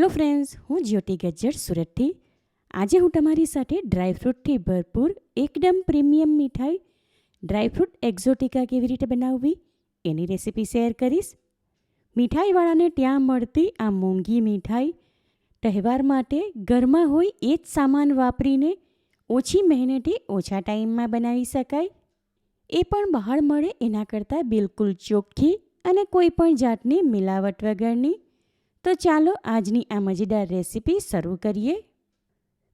Hello friends, હું જ્યોતિ ગજ્જર સુરતથી. આજે હું તમારી સાથે ડ્રાયફ્રૂટથી ભરપૂર એકદમ પ્રીમિયમ મીઠાઈ ડ્રાયફ્રૂટ એક્ઝોટિકા કેવી રીતે બનાવવી એની રેસિપી શેર કરીશ. મીઠાઈવાળાને ત્યાં મળતી આ મોંઘી મીઠાઈ તહેવાર માટે ઘરમાં હોય એ જ સામાન વાપરીને ઓછી મહેનતે ઓછા ટાઈમમાં બનાવી શકાય. એ પણ બહાર મળે એના કરતાં બિલકુલ ચોખ્ખી અને કોઈ પણ જાતની મિલાવટ વગરની. તો ચાલો આજની આ મજેદાર રેસીપી શરૂ કરીએ.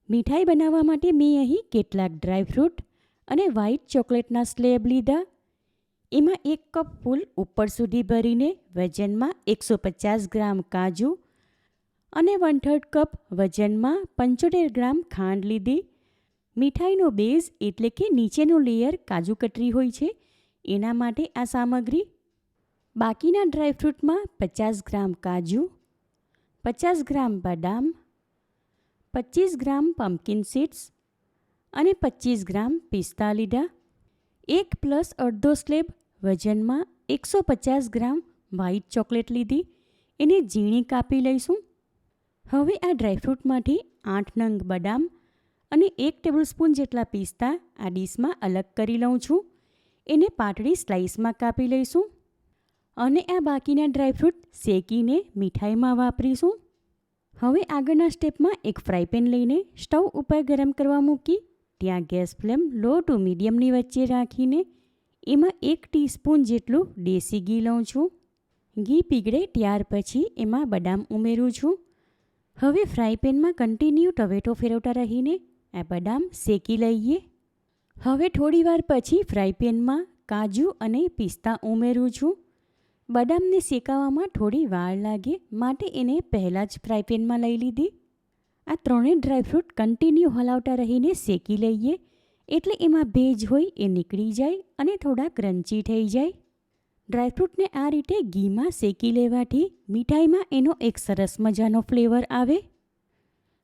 મીઠાઈ બનાવવા માટે મેં અહીં કેટલાક ડ્રાયફ્રૂટ અને વ્હાઈટ ચોકલેટના સ્લેબ લીધા. એમાં એક કપ ફૂલ ઉપર સુધી ભરીને વજનમાં એકસો પચાસ ગ્રામ કાજુ અને વન થર્ડ કપ વજનમાં પંચોતેર ગ્રામ ખાંડ લીધી. મીઠાઈનો બેઝ એટલે કે નીચેનું લેયર કાજુ કતરી હોય છે, એના માટે આ સામગ્રી. બાકીના ડ્રાયફ્રૂટમાં પચાસ ગ્રામ કાજુ પચાસ ગ્રામ બદામ, પચીસ ગ્રામ પમ્પકિન સીડ્સ અને પચીસ ગ્રામ પિસ્તા લીધા એક પ્લસ અડધો સ્લેબ વજનમાં એકસો પચાસ ગ્રામ વ્હાઈટ ચોકલેટ લીધી, એને ઝીણી કાપી લઈશું. હવે આ ડ્રાયફ્રૂટમાંથી આઠ નંગ બદામ અને એક ટેબલસ્પૂન જેટલા પિસ્તા આ ડીશમાં અલગ કરી લઉં છું. એને પાતળી સ્લાઇસમાં કાપી લઈશું. અને આ બાકીના ડ્રાયફ્રૂટ શેકીને મીઠાઈમાં વાપરીશું. હવે આગળના સ્ટેપમાં એક ફ્રાય પેન લઈને સ્ટવ ઉપર ગરમ કરવા મૂકી ત્યાં ગેસ ફ્લેમ લો ટુ મીડિયમની વચ્ચે રાખીને એમાં એક ટીસ્પૂન જેટલું દેશી ઘી લઉં છું. ઘી પીગળે ત્યાર પછી એમાં બદામ ઉમેરું છું. હવે ફ્રાય પેનમાં કન્ટિન્યુ ટવેટો ફેરવતા રહીને આ બદામ શેકી લઈએ. હવે થોડીવાર પછી ફ્રાય પેનમાં કાજુ અને પિસ્તા ઉમેરું છું. બદામને શેકાવામાં થોડી વાર લાગે, માટે એને પહેલાં જ ફ્રાય પેનમાં લઈ લીધી. આ ત્રણેય ડ્રાયફ્રૂટ કન્ટિન્યુ હલાવતા રહીને શેકી લઈએ, એટલે એમાં ભેજ હોય એ નીકળી જાય અને થોડા ક્રન્ચી થઈ જાય. ડ્રાયફ્રૂટને આ રીતે ઘીમાં શેકી લેવાથી મીઠાઈમાં એનો એક સરસ મજાનો ફ્લેવર આવે.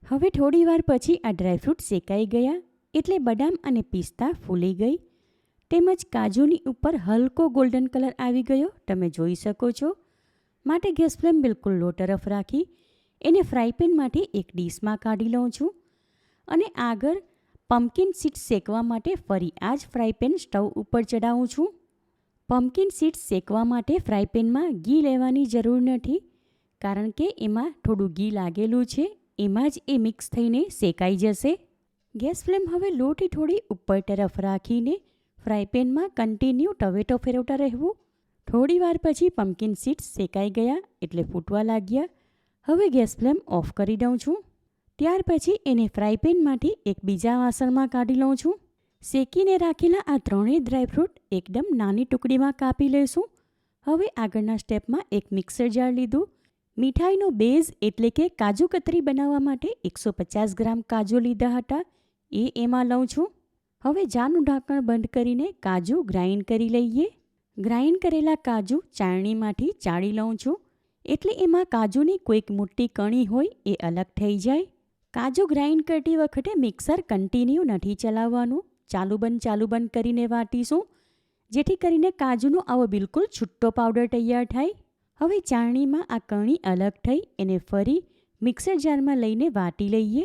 હવે થોડીવાર પછી આ ડ્રાયફ્રૂટ શેકાઈ ગયા, એટલે બદામ અને પિસ્તા ફૂલી ગઈ. તેમજ કાજુની ઉપર હલકો ગોલ્ડન કલર આવી ગયો. તમે જોઈ શકો છો. માટે ગેસ ફ્લેમ બિલકુલ લો તરફ રાખી એને ફ્રાય પેનમાંથી એક ડીશમાં કાઢી લઉં છું. અને આગળ પમ્પકિન સીડ્સ શેકવા માટે ફરી આ જ ફ્રાય પેન સ્ટવ ઉપર ચડાવું છું. પમ્પકિન સીડ્સ શેકવા માટે ફ્રાય પેનમાં ઘી લેવાની જરૂર નથી, કારણ કે એમાં થોડું ઘી લાગેલું છે. એમાં જ એ મિક્સ થઈને શેકાઈ જશે. ગેસ ફ્લેમ હવે લોટી થોડી ઉપર તરફ રાખીને ફ્રાય પેનમાં કન્ટિન્યુ ટવેટો ફેરવતા રહેવું. થોડીવાર પછી પમ્કિન સીડ્સ શેકાઈ ગયા એટલે ફૂટવા લાગ્યા. હવે ગેસ ફ્લેમ ઓફ કરી દઉં છું. ત્યાર પછી એને ફ્રાય પેનમાંથી એક બીજા વાસણમાં કાઢી લઉં છું. શેકીને રાખેલા આ ત્રણેય ડ્રાયફ્રૂટ એકદમ નાની ટુકડીમાં કાપી લઈશું હવે આગળના સ્ટેપમાં એક મિક્સર જાર લીધું. મીઠાઈનો બેઝ એટલે કે કાજુ કતરી બનાવવા માટે એકસો પચાસ ગ્રામ કાજુ લીધા હતા. એ એમાં લઉં છું. હવે જારનું ઢાંકણ બંધ કરીને કાજુ ગ્રાઇન્ડ કરી લઈએ. ગ્રાઇન્ડ કરેલા કાજુ ચાળણીમાંથી ચાળી લઉં છું. એટલે એમાં કાજુની કોઈક મોટી કણી હોય એ અલગ થઈ જાય. કાજુ ગ્રાઇન્ડ કરતી વખતે મિક્સર કન્ટિન્યુ નથી ચલાવવાનું. ચાલુ બંધ ચાલુ બંધ કરીને વાટીશું, જેથી કરીને કાજુનો આવો બિલકુલ છૂટ્ટો પાવડર તૈયાર થાય. હવે ચાળણીમાં આ કણી અલગ થઈ એને ફરી મિક્સર જારમાં લઈને વાટી લઈએ.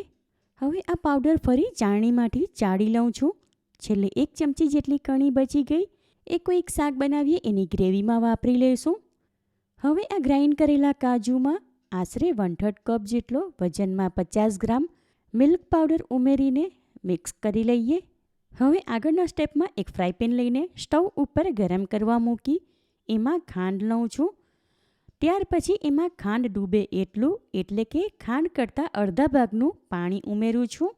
હવે આ પાવડર ફરી ચાળણીમાંથી ચાળી લઉં છું. છેલ્લે એક ચમચી જેટલી કણી બચી ગઈ, એ કોઈક શાક બનાવીએ એની ગ્રેવીમાં વાપરી લઈશું હવે આ ગ્રાઇન્ડ કરેલા કાજુમાં આશરે વન થર્ડ કપ જેટલો વજનમાં પચાસ ગ્રામ મિલ્ક પાવડર ઉમેરીને મિક્સ કરી લઈએ. હવે આગળના સ્ટેપમાં એક ફ્રાય પેન લઈને સ્ટવ ઉપર ગરમ કરવા મૂકી એમાં ખાંડ લઉં છું. ત્યાર પછી એમાં ખાંડ ડૂબે એટલું એટલે કે ખાંડ કરતાં અડધા ભાગનું પાણી ઉમેરું છું.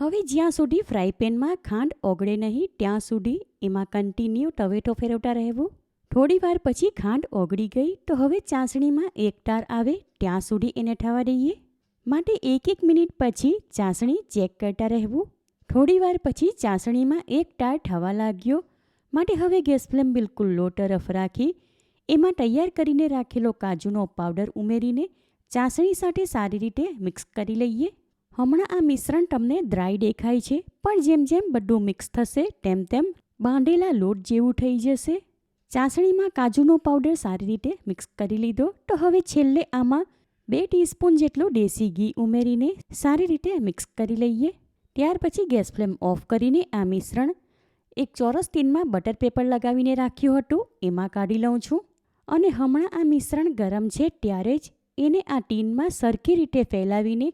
હવે જ્યાં સુધી ફ્રાય પેનમાં ખાંડ ઓગળે નહીં, ત્યાં સુધી એમાં કન્ટિન્યુ ટવેટો ફેરવતા રહેવું. થોડી વાર પછી ખાંડ ઓગળી ગઈ તો હવે ચાસણીમાં એક ટાર આવે, ત્યાં સુધી એને થવા દઈએ. માટે એક એક મિનિટ પછી ચાસણી ચેક કરતા રહેવું. થોડી વાર પછી ચાસણીમાં એક ટાર થવા લાગ્યો. માટે હવે ગેસ ફ્લેમ બિલકુલ લો તરફ રાખી. એમાં તૈયાર કરીને રાખેલો કાજુનો પાવડર ઉમેરીને ચાસણી સાથે સારી રીતે મિક્સ કરી લઈએ. હમણાં આ મિશ્રણ તમને ડ્રાય દેખાય છે, પણ જેમ જેમ બધું મિક્સ થશે, તેમ તેમ બાંધેલા લોટ જેવું થઈ જશે. ચાસણીમાં કાજુનો પાવડર સારી રીતે મિક્સ કરી લીધો. તો હવે છેલ્લે આમાં બે ટીસ્પૂન જેટલું દેશી ઘી ઉમેરીને સારી રીતે મિક્સ કરી લઈએ. ત્યાર પછી ગેસ ફ્લેમ ઓફ કરીને આ મિશ્રણ એક ચોરસ ટીનમાં બટર પેપર લગાવીને રાખ્યું હતું, એમાં કાઢી લઉં છું. અને હમણાં આ મિશ્રણ ગરમ છે ત્યારે જ એને આ ટીનમાં સરખી રીતે ફેલાવીને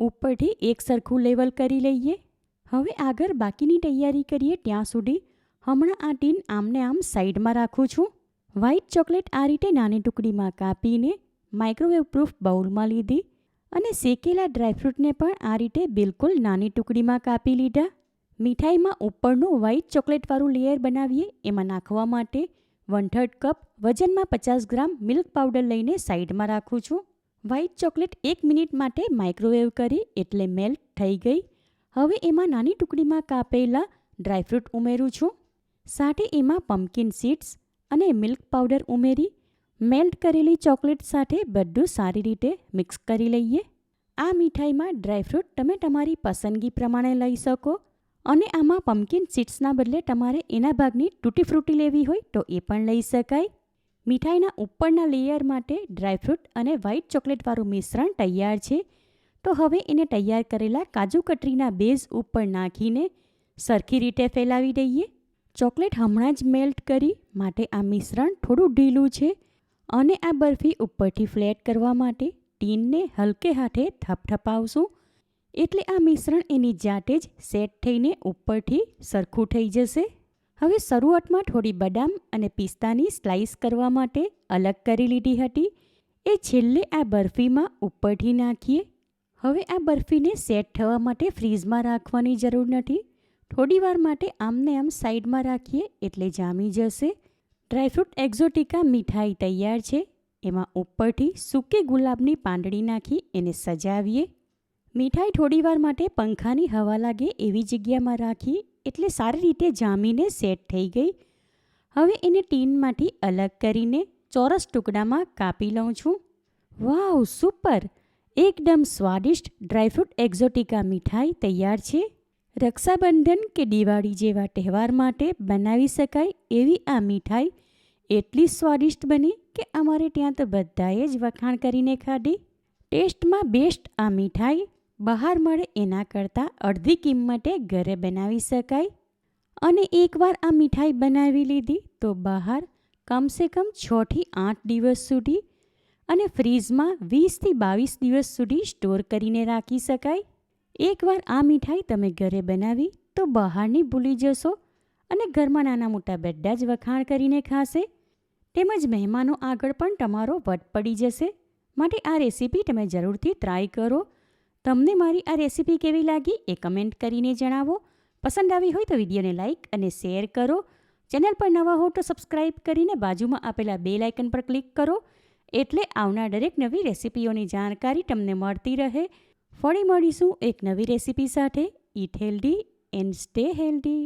ઉપરથી એક સરખું લેવલ કરી લઈએ. હવે આગળ બાકીની તૈયારી કરીએ ત્યાં સુધી. હમણાં આ ટીન આમને આમ સાઈડમાં રાખું છું. વ્હાઈટ ચોકલેટ આ રીતે નાની ટુકડીમાં કાપીને માઇક્રોવેવ પ્રૂફ બાઉલમાં લીધી અને શેકેલા ડ્રાયફ્રૂટને પણ આ રીતે બિલકુલ નાની ટુકડીમાં કાપી લીધા. મીઠાઈમાં ઉપરનું વ્હાઈટ ચોકલેટવાળું લેયર બનાવીએ એમાં નાખવા માટે વન થર્ડ કપ વજનમાં પચાસ ગ્રામ મિલ્ક પાવડર લઈને સાઈડમાં રાખું છું. વ્હાઈટ ચોકલેટ એક મિનિટ માટે માઇક્રોવેવ કરી એટલે મેલ્ટ થઈ ગઈ. હવે એમાં નાની ટુકડીમાં કાપેલા ડ્રાયફ્રૂટ ઉમેરું છું. સાથે એમાં પમ્પકિન સીડ્સ અને મિલ્ક પાવડર ઉમેરી મેલ્ટ કરેલી ચોકલેટ સાથે બધું સારી રીતે મિક્સ કરી લઈએ. આ મીઠાઈમાં ડ્રાયફ્રૂટ તમે તમારી પસંદગી પ્રમાણે લઈ શકો અને આમાં પમ્પકિન સીડ્સના બદલે તમારે એના ભાગની તૂટી ફ્રૂટી લેવી હોય તો એ પણ લઈ શકાય. મીઠાઈના ઉપરના લેયર માટે ડ્રાયફ્રૂટ અને વ્હાઇટ ચોકલેટવાળું મિશ્રણ તૈયાર છે. તો હવે એને તૈયાર કરેલા કાજુ કતરીના બેઝ ઉપર નાખીને સરખી રીતે ફેલાવી દઈએ. ચોકલેટ હમણાં જ મેલ્ટ કરી માટે આ મિશ્રણ થોડું ઢીલું છે અને આ બરફી ઉપરથી ફ્લેટ કરવા માટે ટીનને હલકે હાથે થપથપાવશું. એટલે આ મિશ્રણ એની જાતે જ સેટ થઈને ઉપરથી સરખું થઈ જશે. હવે શરૂઆતમાં થોડી બદામ અને પિસ્તાની સ્લાઇસ કરવા માટે અલગ કરી લીધી હતી. એ છેલ્લે આ બરફીમાં ઉપરથી નાખીએ. હવે આ બરફીને સેટ થવા માટે ફ્રીઝમાં રાખવાની જરૂર નથી. થોડી વાર માટે આમને આમ સાઈડમાં રાખીએ એટલે જામી જશે. ડ્રાયફ્રૂટ એક્ઝોટિકા મીઠાઈ તૈયાર છે. એમાં ઉપરથી સૂકે ગુલાબની પાંદડી નાખી એને સજાવીએ. મીઠાઈ થોડીવાર માટે પંખાની હવા લાગે એવી જગ્યામાં રાખી એટલે સારી રીતે જામીને સેટ થઈ ગઈ. હવે એને ટીનમાંથી અલગ કરીને ચોરસ ટુકડામાં કાપી લઉં છું. Wow, super! એકદમ સ્વાદિષ્ટ ડ્રાયફ્રૂટ એક્ઝોટિકા મીઠાઈ તૈયાર છે. રક્ષાબંધન કે દિવાળી જેવા તહેવાર માટે બનાવી શકાય એવી આ મીઠાઈ એટલી સ્વાદિષ્ટ બની કે અમારે ત્યાં તો બધાએ જ વખાણ કરીને ખાધી. ટેસ્ટમાં બેસ્ટ આ મીઠાઈ બહાર મળે એના કરતાં અડધી કિંમતે ઘરે બનાવી શકાય. અને એકવાર આ મીઠાઈ બનાવી લીધી તો બહાર કમસે કમ છથી આઠ દિવસ સુધી અને ફ્રીજમાં વીસથી બાવીસ દિવસ સુધી સ્ટોર કરીને રાખી શકાય. એકવાર આ મીઠાઈ તમે ઘરે બનાવી તો બહારની ભૂલી જશો અને ઘરમાં નાના મોટા બધા જ વખાણ કરીને ખાશે. તેમજ મહેમાનો આગળ પણ તમારો વટ પડી જશે. માટે આ રેસીપી તમે જરૂરથી ટ્રાય કરો. તમને મારી આ રેસીપી કેવી લાગી એ કમેન્ટ કરીને જણાવો. પસંદ આવી હોય તો વિડીયોને લાઇક અને શેર કરો. ચેનલ પર નવા હો તો સબસ્ક્રાઇબ કરીને બાજુમાં આપેલા બે લાઇકન પર ક્લિક કરો. એટલે આવનાર દરેક નવી રેસીપીઓની જાણકારી તમને મળતી રહે. ફરી મળીશું એક નવી રેસીપી સાથે. Eat healthy and stay healthy.